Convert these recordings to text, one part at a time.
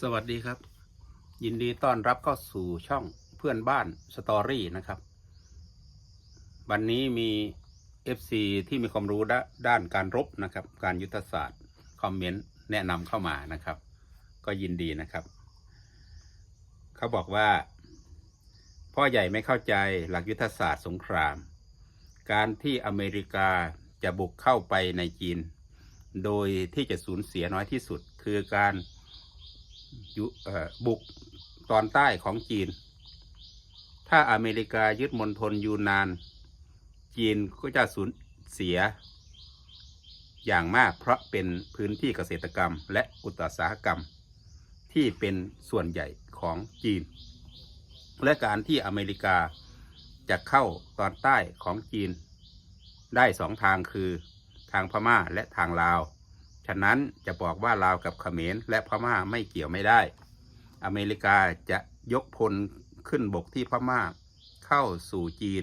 สวัสดีครับ ยินดีต้อนรับเข้าสู่ช่องเพื่อนบ้านสตอรี่นะครับ วันนี้มี FC ที่มีความรู้ด้าด้านการรบนะครับ การยุทธศาสตร์ คอมเมนต์แนะนำเข้ามานะครับ ก็ยินดีนะครับ เขาบอกว่า พ่อใหญ่ไม่เข้าใจหลักยุทธศาสตร์สงคราม การที่อเมริกาจะบุกเข้าไปในจีน โดยที่จะสูญเสียน้อยที่สุด คือการ อ่บุกตอนใต้ของจีน ถ้าอเมริกายึดมณฑลยูนาน จีนก็จะสูญเสีย อย่างมากเพราะเป็นพื้นที่เกษตรกรรมและอุตสาหกรรม ที่เป็นส่วนใหญ่ของจีน และการที่อเมริกาจะเข้าตอนใต้ของจีน ได้สองทางคือทางพม่าและทางลาว ฉะนั้นจะบอกว่าลาวกับเขมรและพม่าไม่เกี่ยวไม่ได้ อเมริกาจะยกพลขึ้นบกที่พม่าเข้าสู่จีน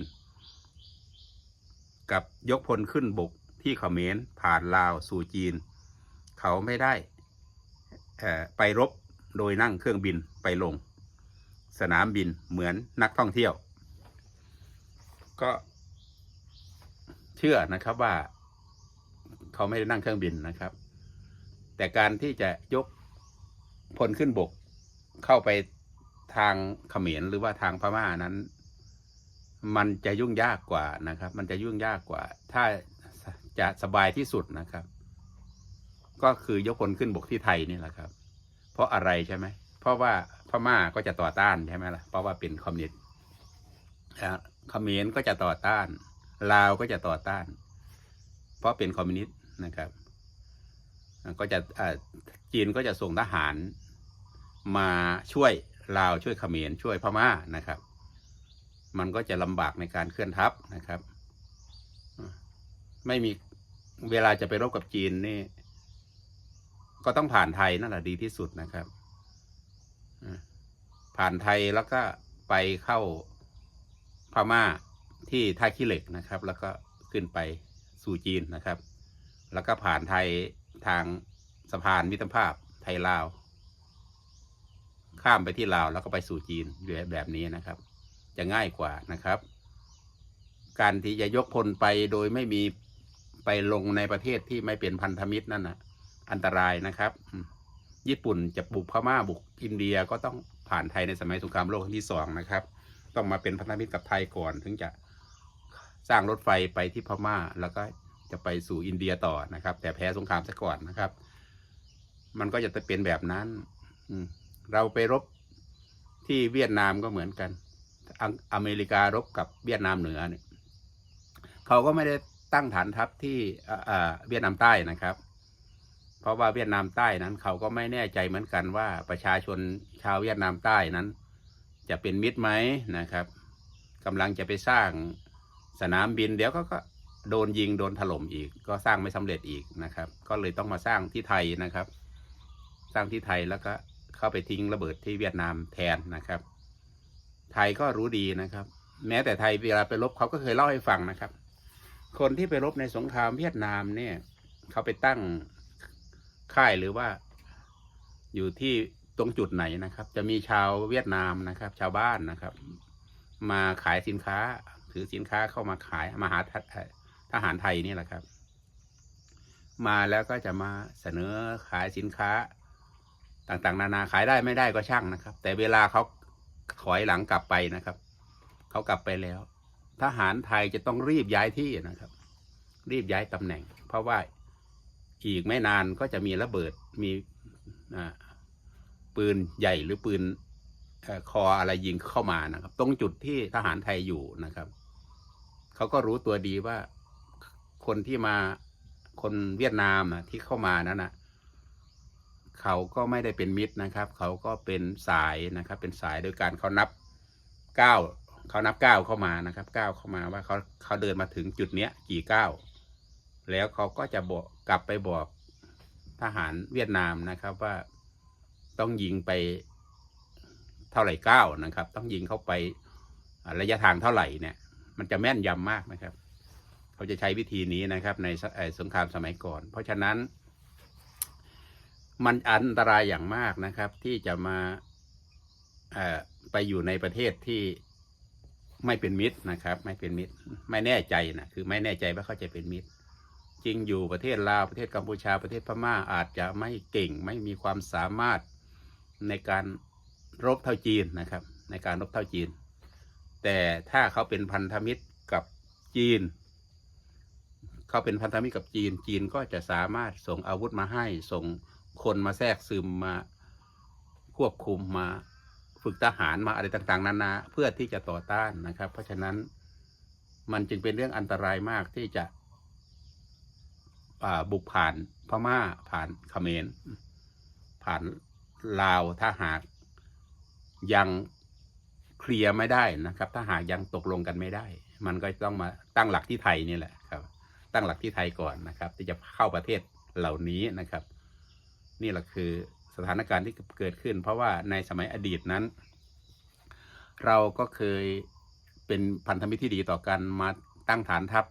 กับยกพลขึ้นบกที่เขมรผ่านลาวสู่จีน เขาไม่ได้ไปรบโดยนั่งเครื่องบินไปลง สนามบินเหมือนนักท่องเที่ยว ก็เชื่อนะครับว่า เขาไม่ได้นั่งเครื่องบินนะครับ แต่การที่จะยกพลขึ้นบกเข้าไปทางเขมรหรือว่าทางพม่านั้น มันจะยุ่งยากกว่านะครับ มันจะยุ่งยากกว่า ถ้าจะสบายที่สุดนะครับ ก็คือยกพลขึ้นบกที่ไทยนี่แหละครับ เพราะอะไรใช่ไหมเพราะว่าพม่าก็จะต่อต้านใช่ไหมล่ะเพราะว่าเป็นคอมมิวนิสต์เขมรก็จะต่อต้านลาวก็จะต่อต้าน เพราะเป็นคอมมิวนิสต์นะครับ ก็จะจีนก็จะส่งทหารมาช่วยลาวช่วยเขมรช่วยพม่านะครับ มันก็จะลำบากในการเคลื่อนทัพนะครับ ไม่มีเวลาจะไปรบกับจีนนี่ ก็ต้องผ่านไทยนั่นแหละดีที่สุดนะครับ ผ่านไทยแล้วก็ไปเข้าพม่าที่ท่าขี้เหล็กนะครับ แล้วก็ขึ้นไปสู่จีนนะครับ แล้วก็ผ่านไทย ทางสะพานมิตรภาพไทยลาว ข้ามไปที่ลาวแล้วก็ไปสู่จีนแบบนี้นะครับ จะง่ายกว่านะครับ การที่จะยกพลไปโดยไม่มีไปลงในประเทศที่ไม่เป็นพันธมิตรนั่นนะอันตรายนะครับ ญี่ปุ่นจะบุกพม่าบุกอินเดียก็ต้องผ่านไทยในสมัยสงครามโลกครั้งที่สองนะครับ ต้องมาเป็นพันธมิตรกับไทยก่อนถึงจะสร้างรถไฟไปที่พม่าแล้วก็ จะไปสู่อินเดียต่อนะครับ แต่แพ้สงครามซะก่อนนะครับ มันก็จะเป็นแบบนั้น อืเราไปรบที่เวียดนามก็เหมือนกันออเมริการบกับเวียดนามเหนือเนี่ยเขาก็ไม่ได้ตั้งฐานทัพที่เวียดนามใต้นะครับ เพราะว่าเวียดนามใต้นั้น เขาก็ไม่แน่ใจเหมือนกันว่าประชาชนชาวเวียดนามใต้นั้น จะเป็นมิตรไหมนะครับกำลังจะไปสร้างสนามบินเดี๋ยวก็ก็ โดนยิงโดนถล่มอีก ก็สร้างไม่สำเร็จอีกนะครับ ก็เลยต้องมาสร้างที่ไทยนะครับ สร้างที่ไทยแล้วก็เข้าไปทิ้งระเบิดที่เวียดนามแทนนะครับ ไทยก็รู้ดีนะครับ แม้แต่ไทยเวลาไปรบเขาก็เคยเล่าให้ฟังนะครับ คนที่ไปรบในสงครามเวียดนามเนี่ยเขาไปตั้งค่ายหรือว่าอยู่ที่ตรงจุดไหนนะครับ จะมีชาวเวียดนามนะครับ ชาวบ้านนะครับ มาขายสินค้าถือสินค้าเข้ามาขายมาหา ทหารไทยนี่แหละครับ มาแล้วก็จะมาเสนอขายสินค้า ต่างๆ นานาขายได้ไม่ได้ก็ช่างนะครับ แต่เวลาเขาถอยหลังกลับไปนะครับเขากลับไปแล้ว ทหารไทยจะต้องรีบย้ายที่นะครับ รีบย้ายตำแหน่ง เพราะว่าอีกไม่นานก็จะมีระเบิดมีปืนใหญ่หรือปืนอคออะไรยิงเข้ามานะครับ ตรงจุดที่ทหารไทยอยู่นะครับ เขาก็รู้ตัวดีว่า คนที่มาคนเวียดนามนะที่เข้ามานั้นนะเขาก็ไม่ได้เป็นมิตรนะครับ เขาก็เป็นสายนะครับ เป็นสายโดยการเขานับก้าวเขานับก้าวเข้ามานะครับก้าวเข้ามาว่าเขาเขาเดินมาถึงจุดเนี้ยกี่ก้าวแล้วเขาก็จะบอกกลับไปบอกทหารเวียดนามนะครับว่าต้องยิงไปเท่าไหร่ก้าวนะครับ ต้องยิงเข้าไประยะทางเท่าไหร่เนี่ย มันจะแม่นยำมากนะครับ เขาจะใช้วิธีนี้นะครับ ในสสงครามสมัยก่อน เพราะฉะนั้น มันอันตรายอย่างมากนะครับ ที่จะมาไปอยู่ในประเทศที่ไม่เป็นมิตรนะครับ ไม่เป็นมิตร ไม่แน่ใจนะคือไม่แน่ใจว่าเขาจะเป็นมิตร จริงอยู่ประเทศลาวประเทศกัมพูชาประเทศพม่าอาจจะไม่เก่ง ไม่มีความสามารถในการรบเท่าจีนนะครับ ในการรบเท่าจีน แต่ถ้าเขาเป็นพันธมิตรกับจีน เขาเป็นพันธมิตรกับจีน จีนก็จะสามารถส่งอาวุธมาให้ ส่งคนมาแทรกซึมมาควบคุมมาฝึกทหารมาอะไรต่างๆนานาเพื่อที่จะต่อต้านนะครับ เพราะฉะนั้นมันจึงเป็นเรื่องอันตรายมากที่จะบุกผ่านพม่าผ่านเขมร ผ่านลาวถ้าหากยังเคลียร์ไม่ได้นะครับ ถ้าหากยังตกลงกันไม่ได้ มันก็ต้องมาตั้งหลักที่ไทยนี่แหละครับ ตั้งหลักที่ไทยก่อนนะครับ ที่จะเข้าประเทศเหล่านี้นะครับ นี่แหละคือสถานการณ์ที่เกิดขึ้น เพราะว่าในสมัยอดีตนั้น เราก็เคยเป็นพันธมิตรที่ดีต่อกันมาตั้งฐานทัพ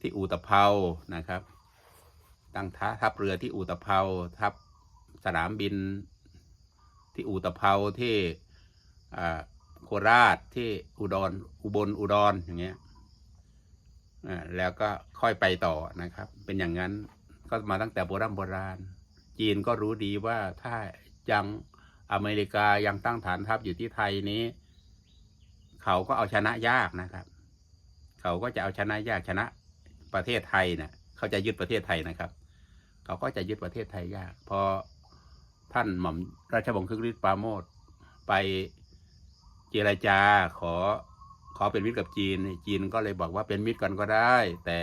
ที่อูตะเภานะครับ ตั้งท่าทัพเรือที่อูตะเภาทัพสนามบินที่อูตะเภาที่โคราชที่อุดรอุบลอุดรอย่างเงี้ย แล้วก็ค่อยไปต่อนะครับ เป็นอย่างนั้นก็มาตั้งแต่โบราณโบราณ จีนก็รู้ดีว่าถ้ายังอเมริกายังตั้งฐานทัพอยู่ที่ไทยนี้ เขาก็เอาชนะยากนะครับ เขาก็จะเอาชนะยากชนะประเทศไทยเนี่ยเขาจะยึดประเทศไทยนะครับ เขาก็จะยึดประเทศไทยยาก พอท่านหม่อมราชวงศ์คึกฤทธิ์ปราโมทไปเจรจาขอ ขอเป็นมิตรกับจีน จีนก็เลยบอกว่าเป็นมิตรกันก็ได้ แต่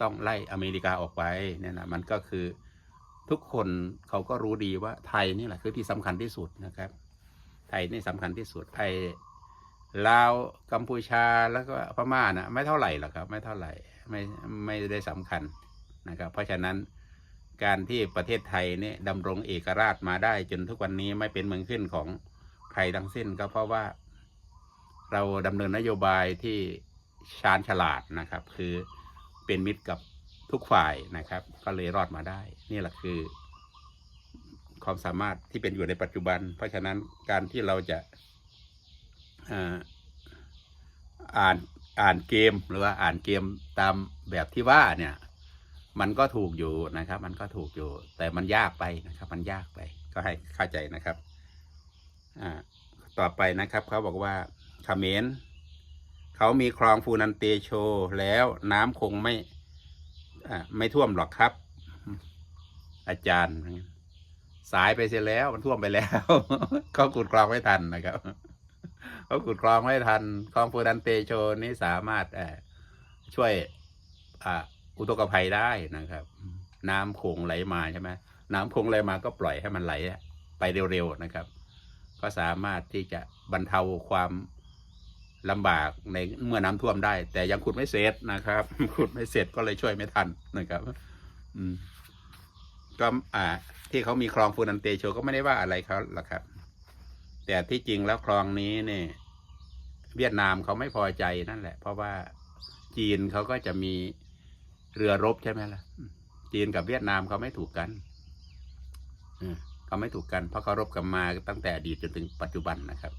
ต้องไล่อเมริกาออกไปเนี่ยนะมันก็คือทุกคนเขาก็รู้ดีว่าไทยนี่แหละคือที่สำคัญที่สุดนะครับ ไทยนี่สำคัญที่สุดไอ้ลาวกัมพูชาแล้วก็พม่านะไม่เท่าไหร่หรอกครับ ไม่เท่าไหร่ไม่ไม่ได้สำคัญนะครับ เพราะฉะนั้นการที่ประเทศไทยเนี่ยดำรงเอกราชมาได้จนทุกวันนี้ไม่เป็นเมืองขึ้นของใครทั้งสิ้นก็เพราะว่า เราดำเนินนโยบายที่ชาญฉลาดนะครับ คือเป็นมิตรกับทุกฝ่ายนะครับ ก็เลยรอดมาได้ นี่แหละคือ ความสามารถที่เป็นอยู่ในปัจจุบัน เพราะฉะนั้นการที่เราจะอ่านอ่านเกมหรือว่าอ่านเกมตามแบบที่ว่าเนี่ย มันก็ถูกอยู่นะครับ มันก็ถูกอยู่ แต่มันยากไปนะครับ มันยากไป ก็ให้เข้าใจนะครับ อ่า ต่อไปนะครับเขาบอกว่า เขมรเขามีคลองฟูนันเตโชแล้วน้ำคงไม่ไม่ท่วมหรอกครับ อาจารย์ สายไปเสียแล้วมันท่วมไปแล้วเขาขุดคลองไม่ทันนะครับเขาขุดคลองไม่ทันคลองฟูนันเตโชนี่สามารถช่วยอุทกภัยได้นะครับ น้ำโขงไหลมาใช่ไหมน้ำโขงไหลมาก็ปล่อยให้มันไหลไปเร็วๆนะครับ ก็สามารถที่จะบรรเทาความ ลำบากในเมื่อน้ำท่วมได้ แต่ยังขุดไม่เสร็จนะครับขุดไม่เสร็จก็เลยช่วยไม่ทันนะครับ อืมก็อ่า ที่เขามีคลองฟูนันเตโชก็ไม่ได้ว่าอะไรเขาหรอกครับ แต่ที่จริงแล้วคลองนี้เนี่ย เวียดนามเขาไม่พอใจนั่นแหละ เพราะว่าจีนเขาก็จะมีเรือรบใช่ไหมล่ะ จีนกับเวียดนามเขาไม่ถูกกันอืมเขาไม่ถูกกันเพราะเขารบกันมาตั้งแต่อดีตจนถึงปัจจุบันนะครับ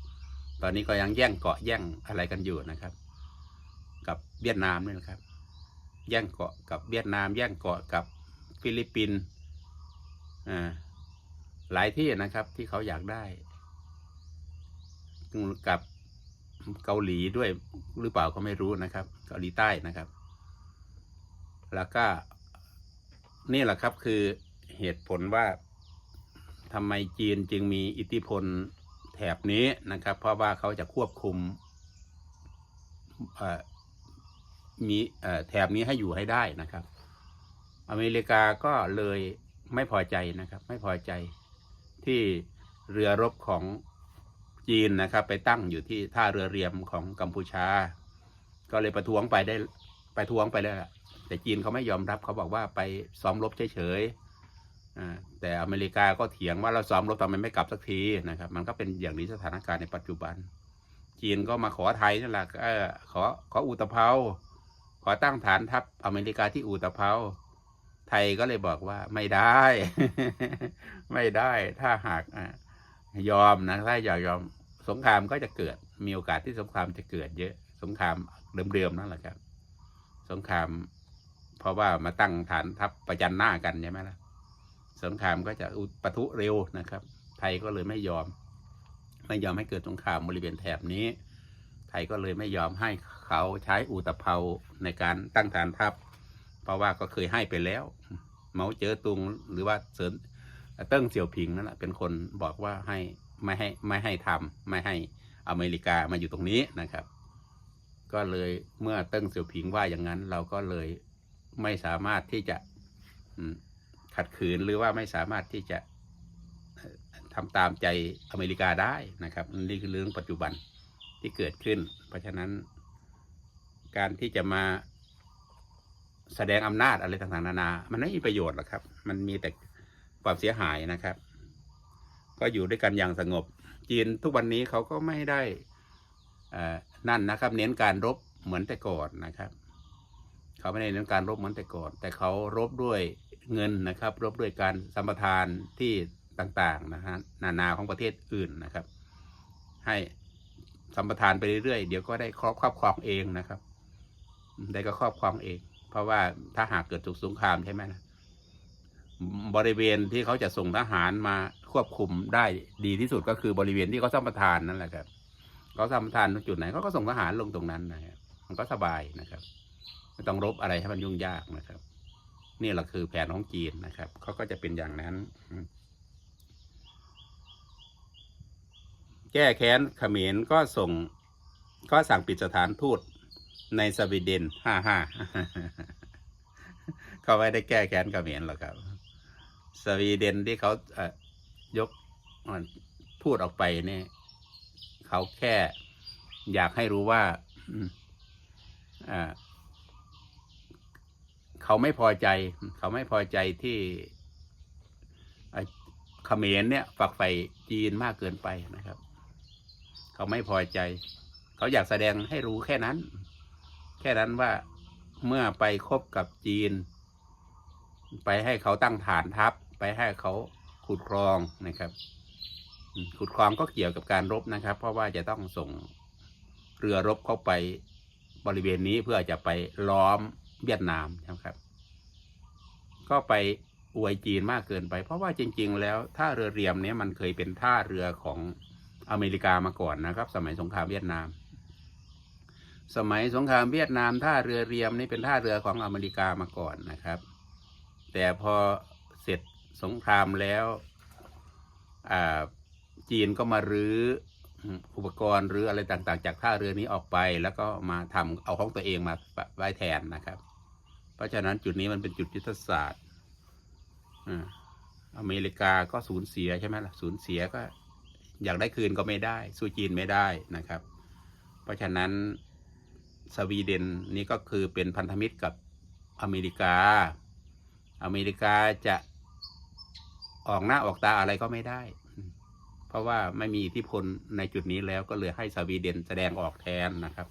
ตอนนี้ก็ยังแย่งเกาะแย่งอะไรกันอยู่นะครับ กับเวียดนามนี่นะครับ แย่งเกาะกับเวียดนาม แย่งเกาะกับฟิลิปปินส์อ่าหลายที่นะครับที่เขาอยากได้ กับเกาหลีด้วยหรือเปล่าก็ไม่รู้นะครับ เกาหลีใต้นะครับ แล้วก็นี่แหละครับคือเหตุผลว่าทำไมจีนจึงมีอิทธิพล ถบนี้นะครับ เพราะว่าเขาจะควบคุมมีแถบนี้ให้อยู่ให้ได้นะครับ อเมริกาก็เลยไม่พอใจนะครับ ไม่พอใจที่เรือรบของจีนนะครับ ไปตั้งอยู่ที่ท่าเรือเรียมของกัมพูชา ก็เลยประท้วงไปได้ประท้วงไปแล้วแต่จีนเขาไม่ยอมรับเขาบอกว่าไปซ้อมรบเฉยๆ แต่อเมริกาก็เถียงว่าเราซ้อมรบทำไมไม่กลับสักทีนะครับ มันก็เป็นอย่างนี้สถานการณ์ในปัจจุบัน จีนก็มาขอไทยนั่นแหละขอขออุตภเปาขอตั้งฐานทัพอเมริกาที่อุตภเปาไทยก็เลยบอกว่าไม่ได้ ไม่ได้ถ้าหากยอมนะถ้าอยากยอมสงครามก็จะเกิด มีโอกาสที่สงครามจะเกิดเยอะ สงครามเดิมๆนั่นแหละครับ สงคราม เพราะว่ามาตั้งฐานทัพประจันหน้ากันใช่ไหมล่ะ สงครามก็จะปะทุเร็วนะครับ ไทยก็เลยไม่ยอม ไม่ยอมให้เกิดสงครามบริเวณแถบนี้ ไทยก็เลยไม่ยอมให้เขาใช้อุตภเปาในการตั้งฐานทัพ เพราะว่าก็เคยให้ไปแล้ว เมาเจ๋อตุงหรือว่าเซินเติ้งเสี่ยวผิงนั่นแหละเป็นคนบอกว่าให้ไม่ให้ไม่ให้ทำไม่ให้อเมริกามาอยู่ตรงนี้นะครับ ก็เลยเมื่อเติ้งเสี่ยวผิงว่าอย่างนั้น เราก็เลยไม่สามารถที่จะอืม ขัดขืนหรือว่าไม่สามารถที่จะเอ่อทำตามใจอเมริกาได้นะครับนี่คือเรื่องปัจจุบันที่เกิดขึ้น เพราะฉะนั้นการที่จะมาแสดงอำนาจอะไรต่างๆนานา มันไม่มีประโยชน์หรอกครับ มันมีแต่ความเสียหายนะครับ ก็อยู่ด้วยกันอย่างสงบ จีนทุกวันนี้เขาก็ไม่ได้นั่นนะครับ เน้นการรบเหมือนแต่ก่อนนะครับ เขาไม่ได้เน้นการรบเหมือนแต่ก่อน แต่เขารบด้วยเงินนะครับ รบด้วยการสัมปทานที่ต่างๆนะฮะนานาของประเทศอื่นนะครับ ให้สัมปทานไปเรื่อยๆเดี๋ยวก็ได้ครอบครอบครองเองนะครับ ได้ก็ครอบครองเอง เพราะว่าถ้าหากเกิดสงครามใช่ไหมนะบริเวณที่เขาจะส่งทหารมาควบคุมได้ดีที่สุดก็คือบริเวณที่เขาสัมปทานนั่นแหละครับเขาสัมปทานตรงจุดไหนเขาก็ส่งทหารลงตรงนั้นนะครับมันก็สบายนะครับ ไม่ต้องรบอะไรให้มันยุ่งยากนะครับ นี่แหละคือแผนของจีนนะครับเขาก็จะเป็นอย่างนั้น แก้แค้นเขมรก็ส่ง ก็สั่งปิดสถานทูตในสวีเดนฮ่าฮ่าเขาไม่ได้แก้แค้นเขมรหรอกครับ สวีเดนที่เขาเอ่อยกพูดออกไปเนี่ยเขาแค่อยากให้รู้ว่าอ่า เขาไม่พอใจ เขาไม่พอใจที่เขมรเนี่ยฝักใฝ่จีนมากเกินไปนะครับ เขาไม่พอใจ เขาอยากแสดงให้รู้แค่นั้น แค่นั้นว่าเมื่อไปคบกับจีน ไปให้เขาตั้งฐานทัพ ไปให้เขาขุดคลองนะครับขุดคลองก็เกี่ยวกับการรบนะครับ เพราะว่าจะต้องส่งเรือรบเข้าไปบริเวณนี้เพื่อจะไปล้อม เวียดนามนะครับ ก็ไปอวยจีนมากเกินไป เพราะว่าจริง ๆ แล้วท่าเรือเรียมเนี้ยมันเคยเป็นท่าเรือของอเมริกามาก่อนนะครับ สมัยสงครามเวียดนาม สมัยสงครามเวียดนาม ท่าเรือเรียมนี่เป็นท่าเรือของอเมริกามาก่อนนะครับ แต่พอเสร็จสงครามแล้วจีนก็มารื้ออุปกรณ์หรืออะไรต่างๆ จากท่าเรือนี้ออกไป แล้วก็มาทำเอาของตัวเองมาไว้แทนนะครับ ราะฉะนั้นจุดนี้มันเป็นจุดยุทธศาสตร์อเมริกาก็สูญเสียใช่ไหมล่ะ สูญเสียก็อยากได้คืนก็ไม่ได้ สู้จีนไม่ได้นะครับ เพราะฉะนั้นสวีเดนนี่ก็คือเป็นพันธมิตรกับอเมริกา อเมริกาจะออกหน้าออกตาอะไรก็ไม่ได้ เพราะว่าไม่มีอิทธิพลในจุดนี้แล้วก็เลยให้สวีเดนแสดงออกแทนนะครับ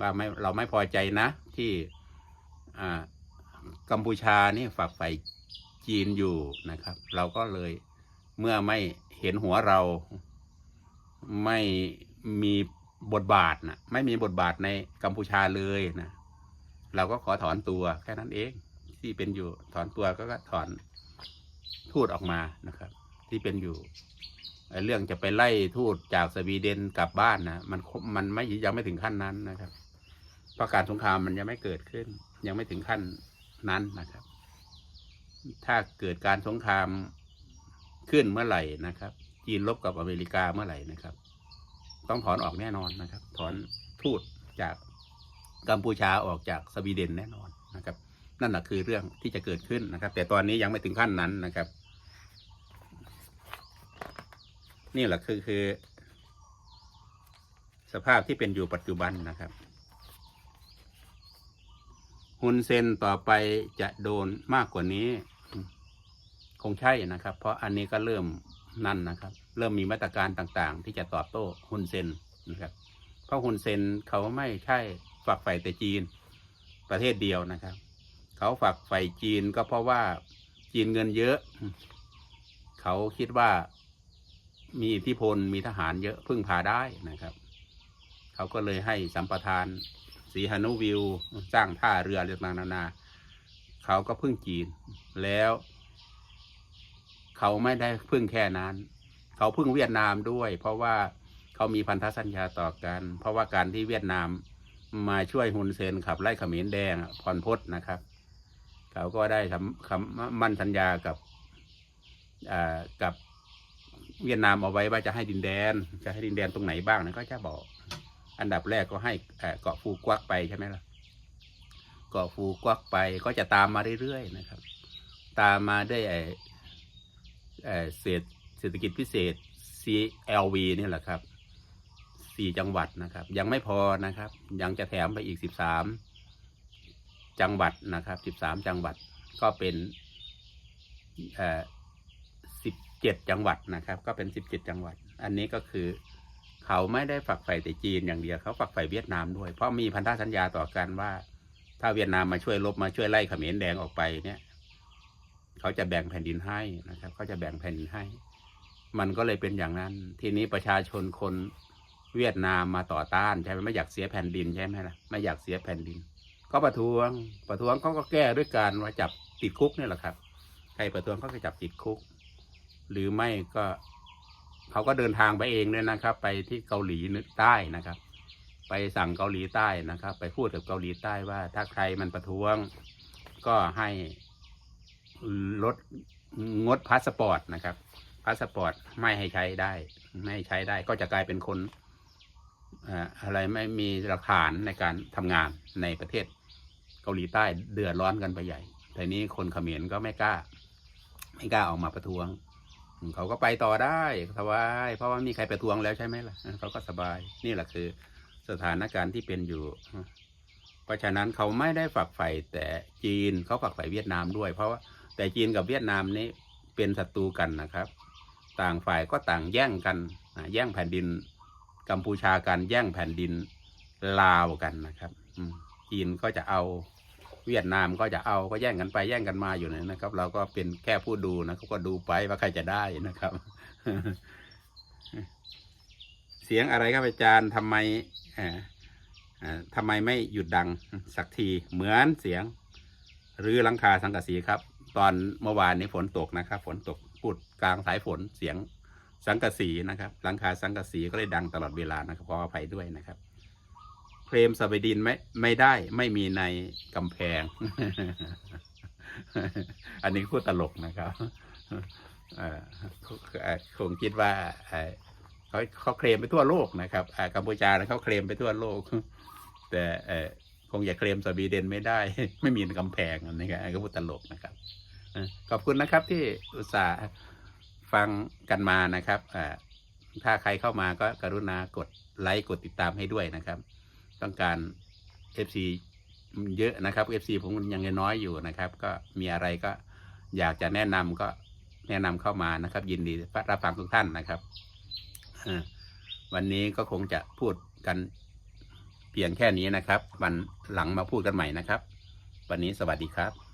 ว่าไม่เราไม่พอใจนะที่ กัมพูชานี่ฝักใฝ่จีนอยู่นะครับ เราก็เลยเมื่อไม่เห็นหัวเราไม่มีบทบาทนะไม่มีบทบาทในกัมพูชาเลยนะ เราก็ขอถอนตัวแค่นั้นเอง ที่เป็นอยู่ถอนตัวก็ถอนทูตออกมานะครับ ที่เป็นอยู่เรื่องจะไปไล่ทูตจากสวีเดนกลับบ้านนะมันมันไม่ยังไม่ถึงขั้นนั้นนะครับเพราะการสงครามมันยังไม่เกิดขึ้น ยังไม่ถึงขั้นนั้นนะครับ ถ้าเกิดการสงครามขึ้นเมื่อไหร่นะครับ จีนลบกับอเมริกาเมื่อไหร่นะครับ ต้องถอนออกแน่นอนนะครับ ถอนทูตจากกัมพูชาออกจากสวีเดนแน่นอนนะครับ นั่นแหละคือเรื่องที่จะเกิดขึ้นนะครับ แต่ตอนนี้ยังไม่ถึงขั้นนั้นนะครับ นี่แหละคือคือ สภาพที่เป็นอยู่ปัจจุบันนะครับ ฮุนเซนต่อไปจะโดนมากกว่านี้ คงใช่นะครับ เพราะอันนี้ก็เริ่มนั่นนะครับ เริ่มมีมาตรการต่างๆ ที่จะตอบโต้ฮุนเซนนะครับ เพราะฮุนเซนเขาไม่ใช่ฝักใฝ่แต่จีนประเทศเดียวนะครับ เขาฝักใฝ่จีนก็เพราะว่าจีนเงินเยอะ เขาคิดว่ามีอิทธิพลมีทหารเยอะพึ่งพาได้นะครับ เขาก็เลยให้สัมปทาน สีหนุวิว สร้างท่าเรือเรื่องนานาเขาก็พึ่งจีนแล้ว เขาไม่ได้พึ่งแค่นั้น เขาพึ่งเวียดนามด้วย เพราะว่าเขามีพันธสัญญาต่อกัน เพราะว่าการที่เวียดนามมาช่วยฮุนเซนขับไล่เขมรแดงพรพศนะครับ เขาก็ได้ทำคำมั่นสัญญากับอ่ากับเวียดนามเอาไว้ว่าจะให้ดินแดน จะให้ดินแดนตรงไหนบ้างนะก็จะบอก อันดับแรกก็ให้เกาะฟูกวักไปใช่ไหมล่ะ เกาะฟูกวักไปก็จะตามมาเรื่อยๆนะครับ ตามมาด้วยไอ้เศรษฐเศรษฐกิจพิเศษ CLV นี่แหละครับสี่จังหวัดนะครับ ยังไม่พอนะครับ ยังจะแถมไปอีกสิบสามจังหวัดนะครับสิบสามจังหวัดก็เป็นสิบเจ็ดจังหวัดนะครับ ก็เป็นสิบเจ็ดจังหวัด อันนี้ก็คือ เขาไม่ได้ฝักใฝ่แต่จีนอย่างเดียวเขาฝักใฝ่เวียดนามด้วย เพราะมีพันธสัญญาต่อกันว่า ถ้าเวียดนามมาช่วยลบมาช่วยไล่เขมรแดงออกไปเนี่ย เขาจะแบ่งแผ่นดินให้นะครับเขาจะแบ่งแผ่นดินให้ มันก็เลยเป็นอย่างนั้น ทีนี้ประชาชนคนเวียดนามมาต่อต้านใช่ไหมไม่อยากเสียแผ่นดินใช่ไหมล่ะไม่อยากเสียแผ่นดินก็ประท้วง ประท้วงเขาก็แก้ด้วยการว่าจับติดคุกนี่แหละครับ ใครประท้วงเขาก็จับติดคุก หรือไม่ก็ เขาก็เดินทางไปเองด้วยนะครับ ไปที่เกาหลีใต้นะครับ ไปสั่งเกาหลีใต้นะครับ ไปพูดกับเกาหลีใต้ว่า ถ้าใครมันประท้วง ก็ให้ลดงดพาสปอร์ตนะครับพาสปอร์ตไม่ให้ใช้ได้ ไม่ใช้ได้ก็จะกลายเป็นคนอะไรไม่มีหลักฐานในการทำงานในประเทศเกาหลีใต้เดือดร้อนกันไปใหญ่แต่นี้คนเขมรก็ไม่กล้า ไม่กล้าออกมาประท้วง เขาก็ไปต่อได้สบาย เพราะว่ามีใครไปทวงแล้วใช่ไหมล่ะเขาก็สบาย นี่แหละคือสถานการณ์ที่เป็นอยู่ เพราะฉะนั้นเขาไม่ได้ฝักใฝ่แต่จีนเขาฝักใฝ่เวียดนามด้วย เพราะว่าแต่จีนกับเวียดนามนี้เป็นศัตรูกันนะครับ ต่างฝ่ายก็ต่างแย่งกันแย่งแผ่นดิน กัมพูชากันแย่งแผ่นดินลาวกันนะครับอืมจีนก็จะเอา เวียดนามก็จะเอาก็แย่งกันไปแย่งกันมาอยู่นะครับ เราก็เป็นแค่ผู้ดูนะเขาก็ดูไปว่าใครจะได้นะครับ เสียงอะไรครับอาจารย์ทำไมทำไมไม่หยุดดังสักทีเหมือนเสียงหรือลังคาสังกะสีครับ ตอนเมื่อวานนี้ฝนตกนะครับ ฝนตกพูดกลางสายฝนเสียงสังกะสีนะครับลังคาสังกะสีก็เลยดังตลอดเวลานะครับขออภัยด้วยนะครับ เคลมสบดินไม่ไม่ได้ไม่มีในกำแพง อันนี้พูดตลกนะครับคงคิดว่าเขาเขาเคลมไปทั่วโลกนะครับกัมพูชาเขาเคลมไปทั่วโลก แต่คงอย่าเคลมสวีเดนไม่ได้ ไม่มีกำแพงนนี้ก็ก็พูดตลกนะครับขอบคุณนะครับที่อุตส่าห์ฟังกันมานะครับถ้าใครเข้ามาก็กรุณากดไลค์กดติดตามให้ด้วยนะครับ ต้องการ FC เยอะนะครับ FC ผมยังน้อยอยู่นะครับ ก็มีอะไรก็อยากจะแนะนำก็แนะนำเข้ามานะครับ ยินดีรับฟังทุกท่านนะครับวันนี้ก็คงจะพูดกันเพียงแค่นี้นะครับ วันหลังมาพูดกันใหม่นะครับ วันนี้สวัสดีครับ